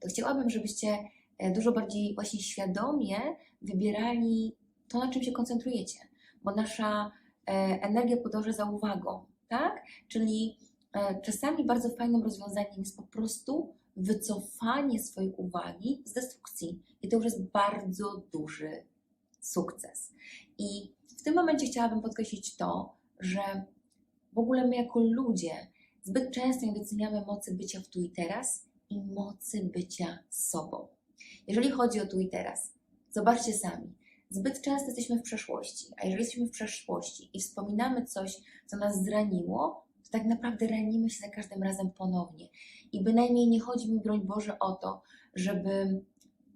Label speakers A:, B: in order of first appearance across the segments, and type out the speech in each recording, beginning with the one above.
A: to chciałabym, żebyście e, dużo bardziej właśnie świadomie wybierali to, na czym się koncentrujecie, bo nasza e, energia podąża za uwagą, tak? Czyli e, czasami bardzo fajnym rozwiązaniem jest po prostu wycofanie swojej uwagi z destrukcji. I to już jest bardzo duży sukces. I w tym momencie chciałabym podkreślić to, że w ogóle my jako ludzie zbyt często nie doceniamy mocy bycia w tu i teraz i mocy bycia sobą. Jeżeli chodzi o tu i teraz, zobaczcie sami, zbyt często jesteśmy w przeszłości, a jeżeli jesteśmy w przeszłości i wspominamy coś, co nas zraniło, to tak naprawdę ranimy się za każdym razem ponownie. I bynajmniej nie chodzi mi, broń Boże, o to, żeby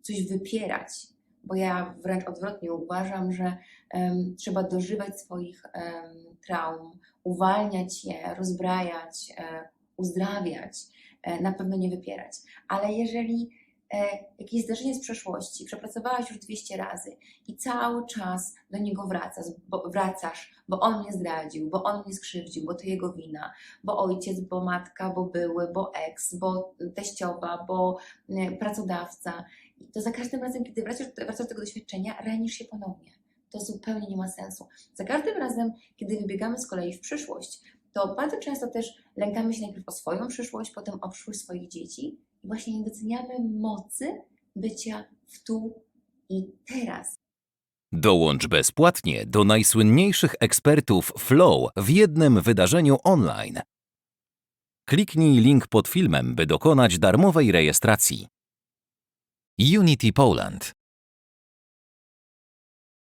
A: coś wypierać, bo ja wręcz odwrotnie uważam, że em, trzeba dożywać swoich em, traum, uwalniać je, rozbrajać, e, uzdrawiać, na pewno nie wypierać. Ale jeżeli e, jakieś zdarzenie z przeszłości przepracowałaś już 200 razy i cały czas do niego wracasz bo, wracasz, bo on mnie zdradził, bo on mnie skrzywdził, bo to jego wina, bo ojciec, bo matka, bo były, bo ex, bo teściowa, bo e, pracodawca, to za każdym razem, kiedy wracasz, wracasz do tego doświadczenia, ranisz się ponownie. To zupełnie nie ma sensu. Za każdym razem, kiedy wybiegamy z kolei w przyszłość, to bardzo często też lękamy się najpierw o swoją przyszłość, potem o przyszłość swoich dzieci i właśnie nie doceniamy mocy bycia w tu i teraz.
B: Dołącz bezpłatnie do najsłynniejszych ekspertów Flow w jednym wydarzeniu online. Kliknij link pod filmem, by dokonać darmowej rejestracji. Unity Poland